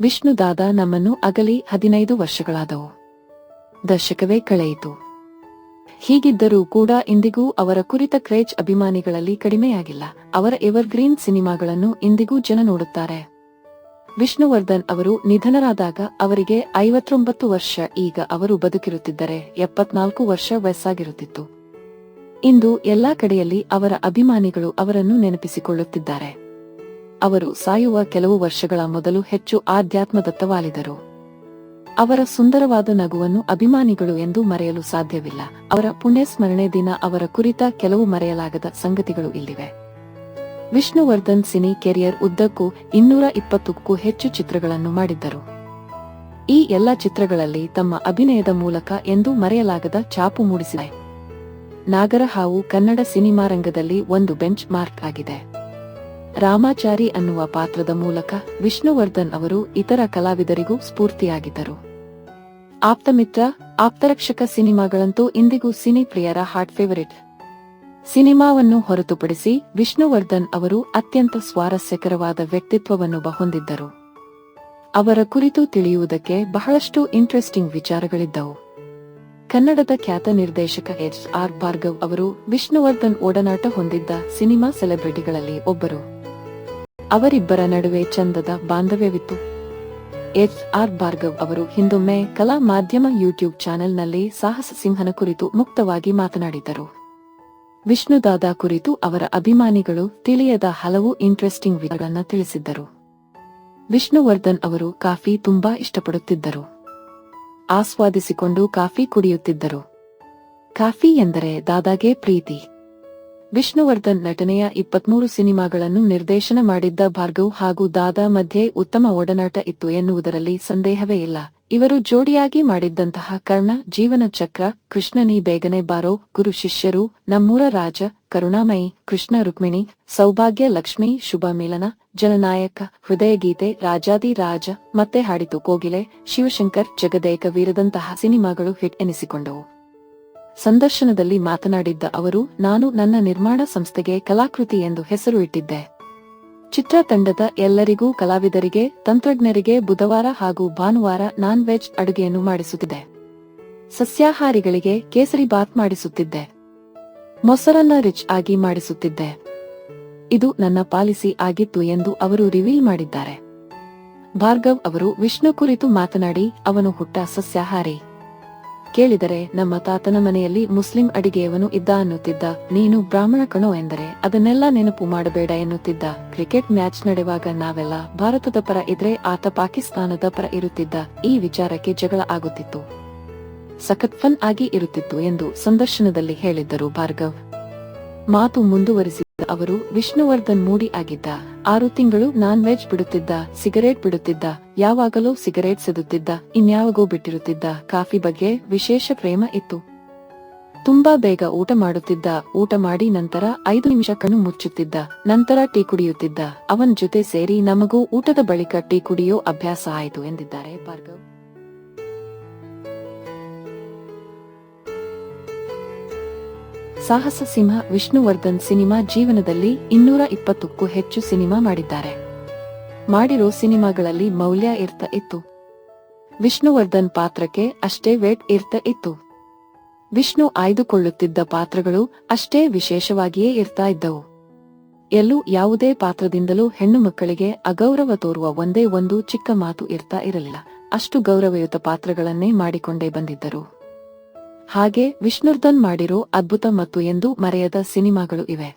ವಿಷ್ಣು ದಾದ ನಮ್ಮನ್ನು ಅಗಲಿ ಹದಿನೈದು ವರ್ಷಗಳಾದವು. ದಶಕವೇ ಕಳೆಯಿತು. ಹೀಗಿದ್ದರೂ ಕೂಡ ಇಂದಿಗೂ ಅವರ ಕುರಿತ ಕ್ರೇಜ್ ಅಭಿಮಾನಿಗಳಲ್ಲಿ ಕಡಿಮೆಯಾಗಿಲ್ಲ. ಅವರ ಎವರ್ಗ್ರೀನ್ ಸಿನಿಮಾಗಳನ್ನು ಇಂದಿಗೂ ಜನ ನೋಡುತ್ತಾರೆ. ವಿಷ್ಣುವರ್ಧನ್ ಅವರು ನಿಧನರಾದಾಗ ಅವರಿಗೆ ಐವತ್ತೊಂಬತ್ತು ವರ್ಷ, ಈಗ ಅವರು ಬದುಕಿರುತ್ತಿದ್ದರೆ ಎಪ್ಪತ್ನಾಲ್ಕು ವರ್ಷ ವಯಸ್ಸಾಗಿರುತ್ತಿತ್ತು. ಇಂದು ಎಲ್ಲಾ ಕಡೆಯಲ್ಲಿ ಅವರ ಅಭಿಮಾನಿಗಳು ಅವರನ್ನು ನೆನಪಿಸಿಕೊಳ್ಳುತ್ತಿದ್ದಾರೆ. ಅವರು ಸಾಯುವ ಕೆಲವು ವರ್ಷಗಳ ಮೊದಲು ಹೆಚ್ಚು ಆಧ್ಯಾತ್ಮದತ್ತ ವಾಲಿದರು ಅವರ ಸುಂದರವಾದ ನಗುವನ್ನು ಅಭಿಮಾನಿಗಳು ಎಂದು ಮರೆಯಲು ಸಾಧ್ಯವಿಲ್ಲ. ಅವರ ಪುಣ್ಯ ಸ್ಮರಣೆ ದಿನ ಅವರ ಕುರಿತ ಕೆಲವು ಮರೆಯಲಾಗದ ಸಂಗತಿಗಳು ಇಲ್ಲಿವೆ. ವಿಷ್ಣುವರ್ಧನ್ ಸಿನಿ ಕೆರಿಯರ್ ಉದ್ದಕ್ಕೂ ಇನ್ನೂರ ಇಪ್ಪತ್ತಕ್ಕೂ ಹೆಚ್ಚು ಚಿತ್ರಗಳನ್ನು ಮಾಡಿದ್ದರು. ಈ ಎಲ್ಲ ಚಿತ್ರಗಳಲ್ಲಿ ತಮ್ಮ ಅಭಿನಯದ ಮೂಲಕ ಎಂದೂ ಮರೆಯಲಾಗದ ಛಾಪು ಮೂಡಿಸಿದೆ. ನಾಗರಹಾವು ಕನ್ನಡ ಸಿನಿಮಾ ರಂಗದಲ್ಲಿ ಒಂದು ಬೆಂಚ್ ಮಾರ್ಕ್ ಆಗಿದೆ. ರಾಮಾಚಾರಿ ಅನ್ನುವ ಪಾತ್ರದ ಮೂಲಕ ವಿಷ್ಣುವರ್ಧನ್ ಅವರು ಇತರ ಕಲಾವಿದರಿಗೂ ಸ್ಫೂರ್ತಿಯಾಗಿದ್ದರು. ಆಪ್ತಮಿತ್ರ ಆಪ್ತರಕ್ಷಕ ಸಿನಿಮಾಗಳಂತೂ ಇಂದಿಗೂ ಸಿನಿ ಪ್ರಿಯರ ಹಾಟ್ ಫೇವರಿಟ್. ಸಿನಿಮಾವನ್ನು ಹೊರತುಪಡಿಸಿ ವಿಷ್ಣುವರ್ಧನ್ ಅವರು ಅತ್ಯಂತ ಸ್ವಾರಸ್ಯಕರವಾದ ವ್ಯಕ್ತಿತ್ವವನ್ನು ಹೊಂದಿದ್ದರು. ಅವರ ಕುರಿತು ತಿಳಿಯುವುದಕ್ಕೆ ಬಹಳಷ್ಟು ಇಂಟ್ರೆಸ್ಟಿಂಗ್ ವಿಚಾರಗಳಿದ್ದವು. ಕನ್ನಡದ ಖ್ಯಾತ ನಿರ್ದೇಶಕ ಎಚ್ ಆರ್ ಭಾರ್ಗವ್ ಅವರು ವಿಷ್ಣುವರ್ಧನ್ ಒಡನಾಟ ಹೊಂದಿದ್ದ ಸಿನಿಮಾ ಸೆಲೆಬ್ರಿಟಿಗಳಲ್ಲಿ ಒಬ್ಬರು. ಅವರಿಬ್ಬರ ನಡುವೆ ಚಂದದ ಬಾಂಧವ್ಯವಿತ್ತು. H R. ಭಾರ್ಗವ್ ಅವರು ಹಿಂದೊಮ್ಮೆ ಕಲಾ ಮಾಧ್ಯಮ ಯೂಟ್ಯೂಬ್ ಚಾನೆಲ್ನಲ್ಲಿ ಸಾಹಸ ಸಿಂಹನ ಕುರಿತು ಮುಕ್ತವಾಗಿ ಮಾತನಾಡಿದರು. ವಿಷ್ಣುದಾದ ಕುರಿತು ಅವರ ಅಭಿಮಾನಿಗಳು ತಿಳಿಯದ ಹಲವು ಇಂಟ್ರೆಸ್ಟಿಂಗ್ ವಿಧಗಳನ್ನು ತಿಳಿಸಿದ್ದರು. ವಿಷ್ಣುವರ್ಧನ್ ಅವರು ಕಾಫಿ ತುಂಬಾ ಇಷ್ಟಪಡುತ್ತಿದ್ದರು. ಆಸ್ವಾದಿಸಿಕೊಂಡು ಕಾಫಿ ಕುಡಿಯುತ್ತಿದ್ದರು. ಕಾಫಿ ಎಂದರೆ ದಾದಾಗೆ ಪ್ರೀತಿ. ವಿಷ್ಣುವರ್ಧನ್ ನಟನೆಯ ಇಪ್ಪತ್ಮೂರು ಸಿನಿಮಾಗಳನ್ನು ನಿರ್ದೇಶನ ಮಾಡಿದ್ದ ಭಾರ್ಗವ್ ಹಾಗೂ ದಾದಾ ಮಧ್ಯೆ ಉತ್ತಮ ಒಡನಾಟ ಇತ್ತು ಎನ್ನುವುದರಲ್ಲಿ ಸಂದೇಹವೇ ಇಲ್ಲ. ಇವರು ಜೋಡಿಯಾಗಿ ಮಾಡಿದ್ದಂತಹ ಕರ್ಣ, ಜೀವನ ಚಕ್ರ, ಕೃಷ್ಣನಿ ಬೇಗನೆ ಬಾರೋ, ಗುರು ಶಿಷ್ಯರು, ನಮ್ಮೂರ ರಾಜ, ಕರುಣಾಮಯಿ, ಕೃಷ್ಣ ರುಕ್ಮಿಣಿ, ಸೌಭಾಗ್ಯ ಲಕ್ಷ್ಮಿ, ಶುಭ ಮಿಲನ, ಜನನಾಯಕ, ಹೃದಯ ಗೀತೆ, ರಾಜಾದಿ ರಾಜ, ಮತ್ತೆ ಹಾಡಿತು ಕೋಗಿಲೆ, ಶಿವಶಂಕರ್, ಜಗದೇಕ ವೀರದಂತಹ ಸಿನಿಮಾಗಳು ಹಿಟ್ ಎನಿಸಿಕೊಂಡವು. ಸಂದರ್ಶನದಲ್ಲಿ ಮಾತನಾಡಿದ್ದ ಅವರು, ನಾನು ನನ್ನ ನಿರ್ಮಾಣ ಸಂಸ್ಥೆಗೆ ಕಲಾಕೃತಿ ಎಂದು ಹೆಸರು ಇಟ್ಟಿದ್ದೆ. ಚಿತ್ರತಂಡದ ಎಲ್ಲರಿಗೂ ಕಲಾವಿದರಿಗೆ, ತಂತ್ರಜ್ಞರಿಗೆ ಬುಧವಾರ ಹಾಗೂ ಭಾನುವಾರ ನಾನ್ ವೆಜ್ ಅಡುಗೆಯನ್ನು ಮಾಡಿಸುತ್ತಿದೆ ಸಸ್ಯಾಹಾರಿಗಳಿಗೆ ಕೇಸರಿ ಬಾತ್ ಮಾಡಿಸುತ್ತಿದ್ದೆ. ಮೊಸರನ್ನ ರಿಚ್ ಆಗಿ ಮಾಡಿಸುತ್ತಿದ್ದೆ. ಇದು ನನ್ನ ಪಾಲಿಸಿ ಆಗಿತ್ತು ಎಂದು ಅವರು ರಿವೀಲ್ ಮಾಡಿದ್ದಾರೆ. ಭಾರ್ಗವ್ ಅವರು ವಿಷ್ಣು ಕುರಿತು ಮಾತನಾಡಿ, ಅವನು ಹುಟ್ಟ ಸಸ್ಯಾಹಾರಿ. ಕೇಳಿದರೆ, ನಮ್ಮ ತಾತನ ಮನೆಯಲ್ಲಿ ಮುಸ್ಲಿಂ ಅಡಿಗೆಯವನು ಇದ್ದ ಅನ್ನುತ್ತಿದ್ದ. ನೀನು ಬ್ರಾಹ್ಮಣ ಕಣೋ ಎಂದರೆ, ಅದನ್ನೆಲ್ಲ ನೆನಪು ಮಾಡಬೇಡ ಎನ್ನುತ್ತಿದ್ದ. ಕ್ರಿಕೆಟ್ ಮ್ಯಾಚ್ ನಡೆವಾಗ ನಾವೆಲ್ಲ ಭಾರತದ ಪರ ಇದ್ರೆ ಆತ ಪಾಕಿಸ್ತಾನದ ಪರ ಇರುತ್ತಿದ್ದ. ಈ ವಿಚಾರಕ್ಕೆ ಜಗಳ ಆಗುತ್ತಿತ್ತು. ಸಖತ್ ಫನ್ ಆಗಿ ಇರುತ್ತಿತ್ತು ಎಂದು ಸಂದರ್ಶನದಲ್ಲಿ ಹೇಳಿದ್ದರು ಭಾರ್ಗವ್. ಮಾತು ಮುಂದುವರಿಸಿದ ಅವರು, ವಿಷ್ಣುವರ್ಧನ್ ಮೂಡಿ ಆಗಿದ್ದ. ಆರು ತಿಂಗಳು ನಾನ್ ವೆಜ್ ಬಿಡುತ್ತಿದ್ದ ಸಿಗರೇಟ್ ಬಿಡುತ್ತಿದ್ದ, ಯಾವಾಗಲೂ ಸಿಗರೇಟ್ ಸೆದುತ್ತಿದ್ದ, ಇನ್ಯಾವಾಗೂ ಬಿಟ್ಟಿರುತ್ತಿದ್ದ ಕಾಫಿ ಬಗ್ಗೆ ವಿಶೇಷ ಪ್ರೇಮ ಇತ್ತು. ತುಂಬಾ ಬೇಗ ಊಟ ಮಾಡುತ್ತಿದ್ದ, ಊಟ ಮಾಡಿ ನಂತರ ಐದು ನಿಮಿಷ ಕಣ್ಣು ಮುಚ್ಚುತ್ತಿದ್ದ, ನಂತರ ಟೀ ಕುಡಿಯುತ್ತಿದ್ದ. ಅವನ ಜೊತೆ ಸೇರಿ ನಮಗೂ ಊಟದ ಬಳಿಕ ಟೀ ಕುಡಿಯೋ ಅಭ್ಯಾಸ ಆಯಿತು ಎಂದಿದ್ದಾರೆ ಭಾರ್ಗವ್. ಸಾಹಸ ಸಿಂಹ ವಿಷ್ಣುವರ್ಧನ್ ಸಿನಿಮಾ ಜೀವನದಲ್ಲಿ ಇನ್ನೂರ ಇಪ್ಪತ್ತಕ್ಕೂ ಹೆಚ್ಚು ಸಿನಿಮಾ ಮಾಡಿದ್ದಾರೆ. ಮಾಡಿರೋ ಸಿನಿಮಾಗಳಲ್ಲಿ ಮೌಲ್ಯ ಇರ್ತ ಇತ್ತು. ವಿಷ್ಣುವರ್ಧನ್ ಪಾತ್ರಕ್ಕೆ ಅಷ್ಟೇ ವೇಟ್ ಇರ್ತ ಇತ್ತು. ವಿಷ್ಣು ಆಯ್ದುಕೊಳ್ಳುತ್ತಿದ್ದ ಪಾತ್ರಗಳು ಅಷ್ಟೇ ವಿಶೇಷವಾಗಿಯೇ ಇರ್ತಾ ಇದ್ದವು. ಎಲ್ಲೂ ಯಾವುದೇ ಪಾತ್ರದಿಂದಲೂ ಹೆಣ್ಣು ಮಕ್ಕಳಿಗೆ ಅಗೌರವ ತೋರುವ ಒಂದೇ ಒಂದು ಚಿಕ್ಕ ಮಾತು ಇರ್ತಾ ಇರಲಿಲ್ಲ. ಅಷ್ಟು ಗೌರವಯುತ ಪಾತ್ರಗಳನ್ನೇ ಮಾಡಿಕೊಂಡೇ ಬಂದಿದ್ದರು. ಹಾಗೆ ವಿಷ್ಣುರ್ಧನ್ ಮಾಡಿರೋ ಅದ್ಭುತ ಮತ್ತು ಎಂದು ಮರೆಯದ ಸಿನಿಮಾಗಳು ಇವೆ.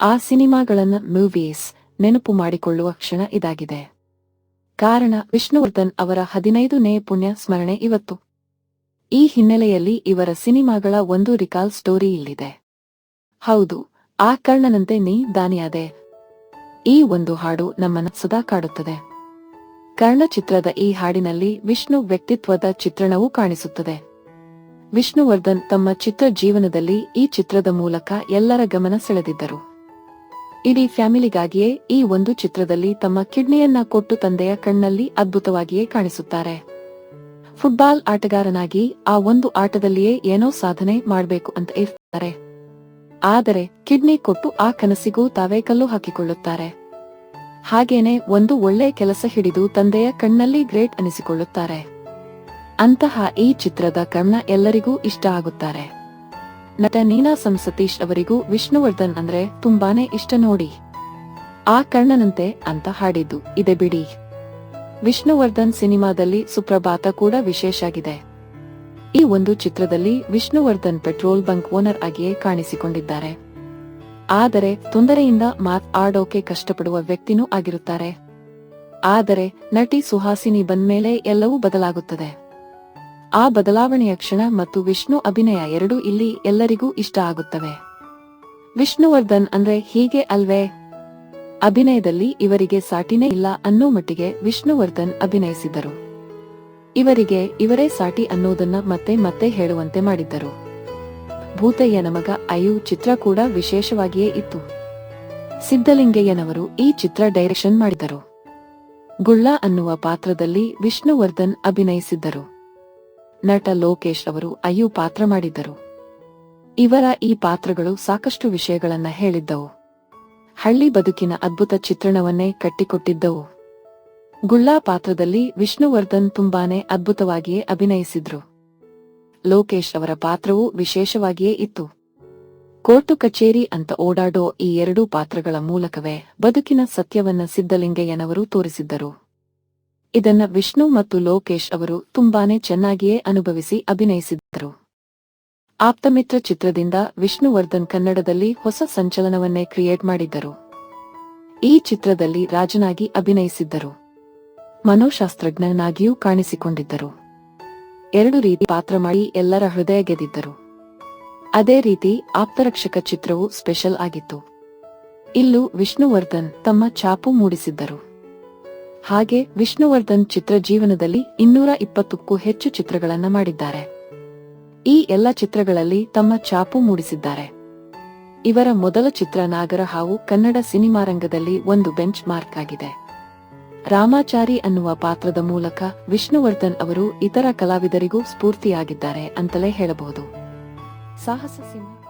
ಆ ಸಿನಿಮಾಗಳನ್ನ ಮೂವೀಸ್ ನೆನಪು ಮಾಡಿಕೊಳ್ಳುವ ಕ್ಷಣ ಇದಾಗಿದೆ. ಕಾರಣ ವಿಷ್ಣುವರ್ಧನ್ ಅವರ ಹದಿನೈದನೇ ಪುಣ್ಯ ಸ್ಮರಣೆ ಇವತ್ತು. ಈ ಹಿನ್ನೆಲೆಯಲ್ಲಿ ಇವರ ಸಿನಿಮಾಗಳ ಒಂದು ರಿಕಾಲ್ ಸ್ಟೋರಿ ಇಲ್ಲಿದೆ. ಹೌದು, ಆ ಕರ್ಣನಂತೆ ನೀ ದಾನಿಯಾದೆ. ಈ ಒಂದು ಹಾಡು ನಮ್ಮನ್ನು ಸದಾ ಕಾಡುತ್ತದೆ. ಕರ್ಣ ಚಿತ್ರದ ಈ ಹಾಡಿನಲ್ಲಿ ವಿಷ್ಣು ವ್ಯಕ್ತಿತ್ವದ ಚಿತ್ರಣವೂ ಕಾಣಿಸುತ್ತದೆ. ವಿಷ್ಣುವರ್ಧನ್ ತಮ್ಮ ಚಿತ್ರ ಜೀವನದಲ್ಲಿ ಈ ಚಿತ್ರದ ಮೂಲಕ ಎಲ್ಲರ ಗಮನ ಸೆಳೆದಿದ್ದರು. ಇಡೀ ಫ್ಯಾಮಿಲಿಗಾಗಿಯೇ ಈ ಒಂದು ಚಿತ್ರದಲ್ಲಿ ತಮ್ಮ ಕಿಡ್ನಿಯನ್ನ ಕೊಟ್ಟು ತಂದೆಯ ಕಣ್ಣಲ್ಲಿ ಅದ್ಭುತವಾಗಿಯೇ ಕಾಣಿಸುತ್ತಾರೆ. ಫುಟ್ಬಾಲ್ ಆಟಗಾರನಾಗಿ ಆ ಒಂದು ಆಟದಲ್ಲಿಯೇ ಏನೋ ಸಾಧನೆ ಮಾಡಬೇಕು ಅಂತ ಇರ್ತಾರೆ ಆದರೆ ಕಿಡ್ನಿ ಕೊಟ್ಟು ಆ ಕನಸಿಗೂ ತಾವೇ ಕಲ್ಲು ಹಾಕಿಕೊಳ್ಳುತ್ತಾರೆ. ಹಾಗೇನೆ ಒಂದು ಒಳ್ಳೆಯ ಕೆಲಸ ಹಿಡಿದು ತಂದೆಯ ಕಣ್ಣಲ್ಲಿ ಗ್ರೇಟ್ ಅನಿಸಿಕೊಳ್ಳುತ್ತಾರೆ. ಅಂತಹ ಈ ಚಿತ್ರದ ಕರ್ಣ ಎಲ್ಲರಿಗೂ ಇಷ್ಟ ಆಗುತ್ತಾರೆ. ನಟ ನೀನಾ ಸಂಸತೀಶ್ ಅವರಿಗೂ ವಿಷ್ಣುವರ್ಧನ್ ಅಂದ್ರೆ ತುಂಬಾನೇ ಇಷ್ಟ ನೋಡಿ. ಆ ಕರ್ಣನಂತೆ ಅಂತ ಹಾಡಿದ್ದು ಇದೆ ಬಿಡಿ. ವಿಷ್ಣುವರ್ಧನ್ ಸಿನಿಮಾದಲ್ಲಿ ಸುಪ್ರಭಾತ ಕೂಡ ವಿಶೇಷ ಆಗಿದೆ. ಈ ಒಂದು ಚಿತ್ರದಲ್ಲಿ ವಿಷ್ಣುವರ್ಧನ್ ಪೆಟ್ರೋಲ್ ಬಂಕ್ ಓನರ್ ಆಗಿಯೇ ಕಾಣಿಸಿಕೊಂಡಿದ್ದಾರೆ. ಆದರೆ ತೊಂದರೆಯಿಂದ ಮಾತ್ ಆಡೋಕೆ ಕಷ್ಟಪಡುವ ವ್ಯಕ್ತಿನೂ ಆಗಿರುತ್ತಾರೆ. ಆದರೆ ನಟಿ ಸುಹಾಸಿನಿ ಬಂದ್ಮೇಲೆ ಎಲ್ಲವೂ ಬದಲಾಗುತ್ತದೆ. ಆ ಬದಲಾವಣೆಯ ಕ್ಷಣ ಮತ್ತು ವಿಷ್ಣು ಅಭಿನಯ ಎರಡೂ ಇಲ್ಲಿ ಎಲ್ಲರಿಗೂ ಇಷ್ಟ ಆಗುತ್ತವೆ. ವಿಷ್ಣುವರ್ಧನ್ ಅಂದ್ರೆ ಹೀಗೆ ಅಲ್ವೇ? ಅಭಿನಯದಲ್ಲಿ ಇವರಿಗೆ ಸಾಟಿನೇ ಇಲ್ಲ ಅನ್ನೋ ಮಟ್ಟಿಗೆ ವಿಷ್ಣುವರ್ಧನ್ ಅಭಿನಯಿಸಿದರು ಇವರಿಗೆ ಇವರೇ ಸಾಟಿ ಅನ್ನೋದನ್ನ ಮತ್ತೆ ಮತ್ತೆ ಹೇಳುವಂತೆ ಮಾಡಿದ್ದರು. ಭೂತಯ್ಯನ ಮಗ ಅಯು ಚಿತ್ರ ಕೂಡ ವಿಶೇಷವಾಗಿಯೇ ಇತ್ತು. ಸಿದ್ದಲಿಂಗಯ್ಯನವರು ಈ ಚಿತ್ರ ಡೈರೆಕ್ಷನ್ ಮಾಡಿದರು ಗುಳ್ಳ ಅನ್ನುವ ಪಾತ್ರದಲ್ಲಿ ವಿಷ್ಣುವರ್ಧನ್ ಅಭಿನಯಿಸಿದ್ದರು. ನಟ ಲೋಕೇಶ್ ಅವರು ಅಯ್ಯು ಪಾತ್ರ ಮಾಡಿದ್ದರು. ಇವರ ಈ ಪಾತ್ರಗಳು ಸಾಕಷ್ಟು ವಿಷಯಗಳನ್ನ ಹೇಳಿದ್ದವು. ಹಳ್ಳಿ ಬದುಕಿನ ಅದ್ಭುತ ಚಿತ್ರಣವನ್ನೇ ಕಟ್ಟಿಕೊಟ್ಟಿದ್ದವು. ಗುಳ್ಳಾ ಪಾತ್ರದಲ್ಲಿ ವಿಷ್ಣುವರ್ಧನ್ ತುಂಬಾನೇ ಅದ್ಭುತವಾಗಿಯೇ ಅಭಿನಯಿಸಿದ್ರು. ಲೋಕೇಶ್ ಅವರ ಪಾತ್ರವೂ ವಿಶೇಷವಾಗಿಯೇ ಇತ್ತು. ಕೋರ್ಟು ಕಚೇರಿ ಅಂತ ಓಡಾಡೋ ಈ ಎರಡೂ ಪಾತ್ರಗಳ ಮೂಲಕವೇ ಬದುಕಿನ ಸತ್ಯವನ್ನ ಸಿದ್ದಲಿಂಗಯ್ಯನವರು ತೋರಿಸಿದ್ದರು. ಇದನ್ನ ವಿಷ್ಣು ಮತ್ತು ಲೋಕೇಶ್ ಅವರು ತುಂಬಾನೇ ಚೆನ್ನಾಗಿಯೇ ಅನುಭವಿಸಿ ಅಭಿನಯಿಸಿದ್ದರು ಆಪ್ತಮಿತ್ರ ಚಿತ್ರದಿಂದ ವಿಷ್ಣುವರ್ಧನ್ ಕನ್ನಡದಲ್ಲಿ ಹೊಸ ಸಂಚಲನವನ್ನೇ ಕ್ರಿಯೇಟ್ ಮಾಡಿದ್ದರು. ಈ ಚಿತ್ರದಲ್ಲಿ ರಾಜನಾಗಿ ಅಭಿನಯಿಸಿದ್ದರು. ಮನೋಶಾಸ್ತ್ರಜ್ಞನಾಗಿಯೂ ಕಾಣಿಸಿಕೊಂಡಿದ್ದರು. ಎರಡು ರೀತಿ ಪಾತ್ರ ಮಾಡಿ ಎಲ್ಲರ ಹೃದಯ ಗೆದ್ದಿದ್ದರು ಅದೇ ರೀತಿ ಆಪ್ತರಕ್ಷಕ ಚಿತ್ರವು ಸ್ಪೆಷಲ್ ಆಗಿತ್ತು. ಇಲ್ಲೂ ವಿಷ್ಣುವರ್ಧನ್ ತಮ್ಮ ಛಾಪು ಮೂಡಿಸಿದ್ದರು. ಹಾಗೆ ವಿಷ್ಣುವರ್ಧನ್ ಚಿತ್ರ ಜೀವನದಲ್ಲಿ ಇನ್ನೂರ ಇಪ್ಪತ್ತಕ್ಕೂ ಹೆಚ್ಚು ಚಿತ್ರಗಳನ್ನು ಮಾಡಿದ್ದಾರೆ. ಈ ಎಲ್ಲ ಚಿತ್ರಗಳಲ್ಲಿ ತಮ್ಮ ಛಾಪು ಮೂಡಿಸಿದ್ದಾರೆ. ಇವರ ಮೊದಲ ಚಿತ್ರ ನಾಗರ ಹಾವು ಕನ್ನಡ ಸಿನಿಮಾ ರಂಗದಲ್ಲಿ ಒಂದು ಬೆಂಚ್ ಮಾರ್ಕ್ ಆಗಿದೆ. ರಾಮಾಚಾರಿ ಅನ್ನುವ ಪಾತ್ರದ ಮೂಲಕ ವಿಷ್ಣುವರ್ಧನ್ ಅವರು ಇತರ ಕಲಾವಿದರಿಗೂ ಸ್ಫೂರ್ತಿಯಾಗಿದ್ದಾರೆ ಅಂತಲೇ ಹೇಳಬಹುದು. ಸಾಹಸ ಸಿಂಹ